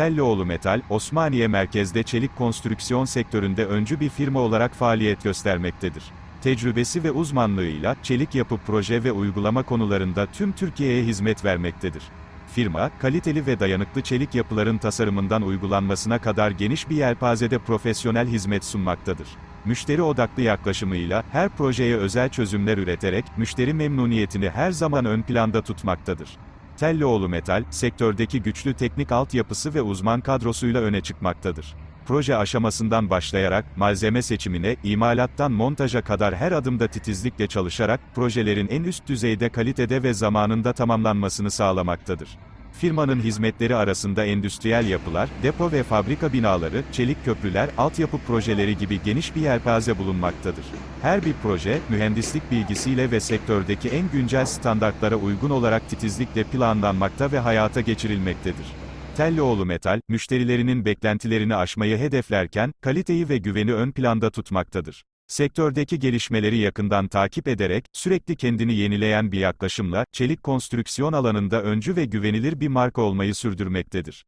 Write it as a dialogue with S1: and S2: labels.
S1: Telloğlu Metal, Osmaniye merkezde çelik konstrüksiyon sektöründe öncü bir firma olarak faaliyet göstermektedir. Tecrübesi ve uzmanlığıyla, çelik yapı proje ve uygulama konularında tüm Türkiye'ye hizmet vermektedir. Firma, kaliteli ve dayanıklı çelik yapıların tasarımından uygulanmasına kadar geniş bir yelpazede profesyonel hizmet sunmaktadır. Müşteri odaklı yaklaşımıyla, her projeye özel çözümler üreterek, müşteri memnuniyetini her zaman ön planda tutmaktadır. Telloğlu Metal, sektördeki güçlü teknik altyapısı ve uzman kadrosuyla öne çıkmaktadır. Proje aşamasından başlayarak, malzeme seçimine, imalattan montaja kadar her adımda titizlikle çalışarak, projelerin en üst düzeyde kalitede ve zamanında tamamlanmasını sağlamaktadır. Firmanın hizmetleri arasında endüstriyel yapılar, depo ve fabrika binaları, çelik köprüler, altyapı projeleri gibi geniş bir yelpaze bulunmaktadır. Her bir proje, mühendislik bilgisiyle ve sektördeki en güncel standartlara uygun olarak titizlikle planlanmakta ve hayata geçirilmektedir. Telloğlu Metal, müşterilerinin beklentilerini aşmayı hedeflerken, kaliteyi ve güveni ön planda tutmaktadır. Sektördeki gelişmeleri yakından takip ederek, sürekli kendini yenileyen bir yaklaşımla, çelik konstrüksiyon alanında öncü ve güvenilir bir marka olmayı sürdürmektedir.